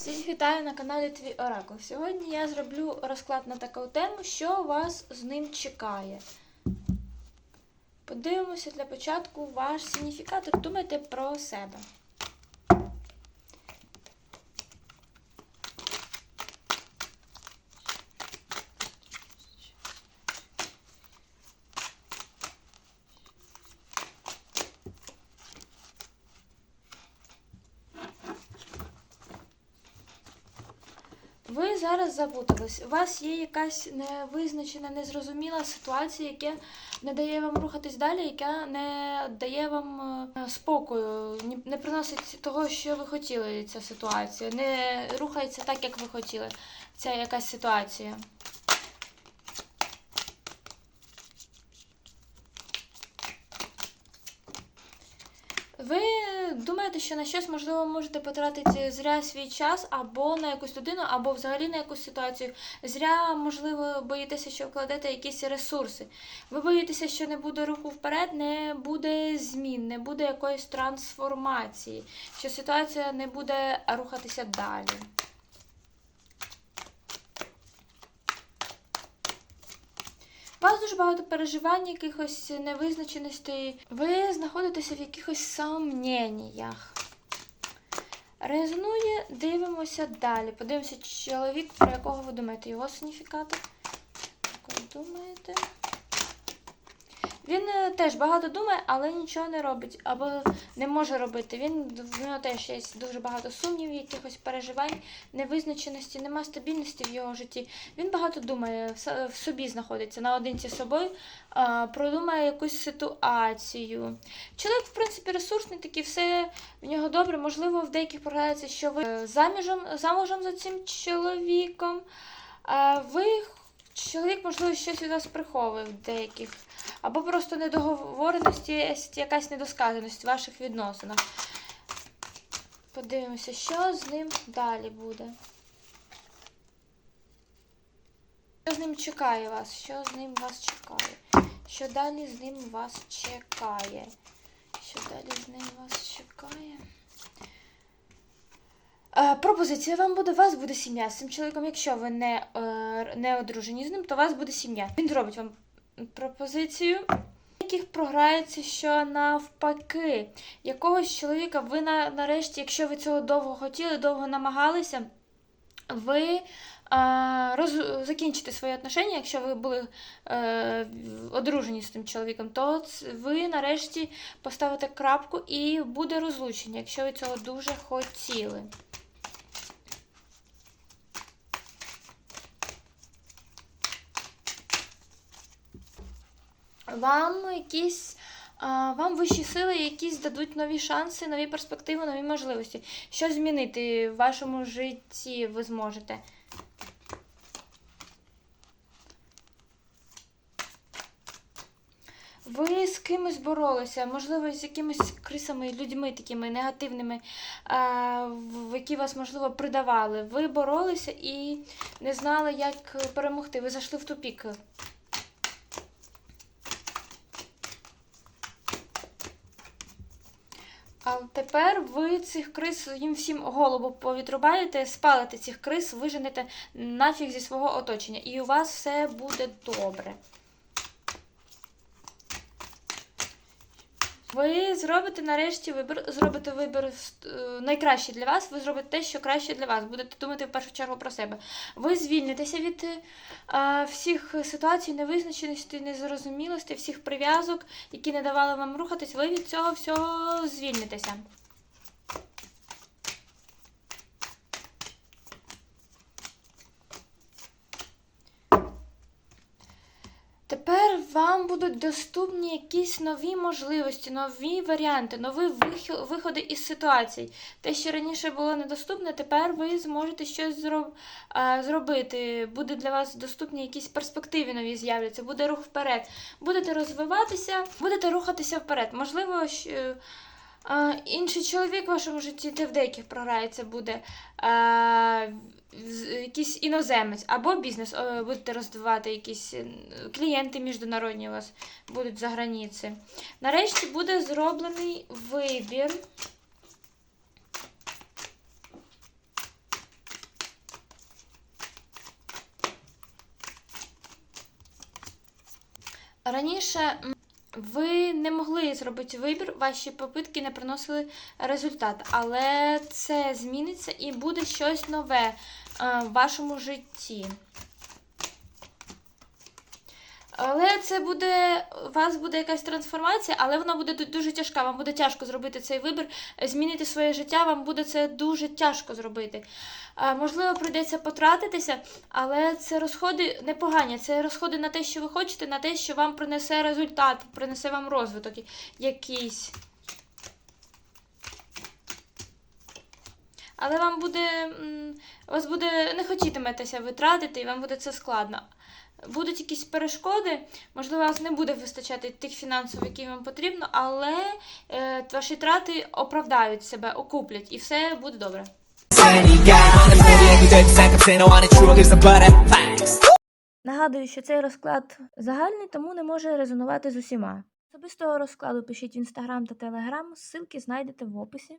Всіх вітаю на каналі Твій Оракул. Сьогодні я зроблю розклад на таку тему, що вас з ним чекає. Подивимося для початку ваш сигніфікатор. Думайте про себе. Ви зараз запутались. У вас є якась невизначена, незрозуміла ситуація, яка не дає вам рухатись далі, яка не дає вам е, спокою, не приносить того, що ви хотіли, ця ситуація. Не рухається так, як ви хотіли. Ця якась ситуація. Ви думаєте, що на щось можливо можете потратити зря свій час або на якусь людину, або взагалі на якусь ситуацію. Зря, можливо, боїтеся, що вкладете якісь ресурси. Ви боїтеся, що не буде руху вперед, не буде змін, не буде якоїсь трансформації, що ситуація не буде рухатися далі. У вас дуже багато переживань, якихось невизначеностей. Ви знаходитеся в якихось сомненнях. Резонує, дивимося далі. Подивимося, чоловік, про якого ви думаєте, його сигніфікатор. Як ви думаєте? Він е, теж багато думає, але нічого не робить або не може робити. Він в нього теж є дуже багато сумнівів, якихось переживань, невизначеності, нема стабільності в його житті. Він багато думає, в собі знаходиться наодинці з собою, продумає якусь ситуацію. Чоловік, в принципі, ресурсний, такий, все в нього добре. Можливо, в деяких проглядається, що ви е, заміжем, замужем за цим чоловіком. Ви чоловік, можливо, щось від вас приховує деяких. Або просто недоговореності, є якась недосказаність в ваших відносинах. Подивимося, що з ним далі буде. Що з ним чекає вас? Що з ним вас чекає? Що далі з ним вас чекає? Що далі з ним вас чекає? Е, пропозиція вам буде, у вас буде сім'я з цим чоловіком. Якщо ви не, е, не одружені з ним, то у вас буде сім'я. Він зробить вам пропозицію, яких програється, що навпаки, якогось чоловіка ви на, нарешті, якщо ви цього довго хотіли, довго намагалися, ви а, роз, закінчите свої отношення, якщо ви були е, одружені з тим чоловіком, то ви нарешті поставите крапку і буде розлучення, якщо ви цього дуже хотіли. Вам якісь. Вам вищі сили якісь дадуть нові шанси, нові перспективи, нові можливості. Що змінити в вашому житті ви зможете? Ви з кимось боролися, можливо, з якимись крисами, людьми такими негативними, які вас, можливо, придавали. Ви боролися і не знали, як перемогти. Ви зайшли в тупік. А тепер ви цих крис їм всім голову повітрубаєте, спалите цих крис, виженете нафіг зі свого оточення. І у вас все буде добре. Ви зробите нарешті вибір, зробите вибір найкраще найкращий для вас. Ви зробите те, що краще для вас. Будете думати в першу чергу про себе. Ви звільнитеся від а, всіх ситуацій, невизначеності, незрозумілості, всіх прив'язок, які не давали вам рухатись. Ви від цього всього звільнитеся. Тепер вам будуть доступні якісь нові можливості, нові варіанти, нові виходи із ситуацій. Те, що раніше було недоступне, тепер ви зможете щось зроб... зробити. Буде для вас доступні якісь перспективи нові з'являться, буде рух вперед. Будете розвиватися, будете рухатися вперед. Можливо, а, інший чоловік в вашому житті, те в деяких програється, буде якийсь іноземець або бізнес е, будете роздавати якісь е, клієнти міжнародні у вас будуть за границі. Нарешті буде зроблений вибір. Раніше ви не могли зробити вибір, ваші попитки не приносили результат, але це зміниться і буде щось нове е, в вашому житті. Але це буде, у вас буде якась трансформація, але вона буде ду- дуже тяжка. Вам буде тяжко зробити цей вибір, е, змінити своє життя, вам буде це дуже тяжко зробити. Можливо, прийдеться потратитися, але це розходи непогані. Це розходи на те, що ви хочете, на те, що вам принесе результат, принесе вам розвиток якийсь. Але вам буде. вас буде не хотітиметеся витратити, і вам буде це складно. Будуть якісь перешкоди, можливо, вас не буде вистачати тих фінансів, які вам потрібно, але е, ваші трати оправдають себе, окуплять, і все буде добре. Нагадую, що цей розклад загальний, тому не може резонувати з усіма. Особистого розкладу пишіть в інстаграм та телеграм, ссылки знайдете в описі.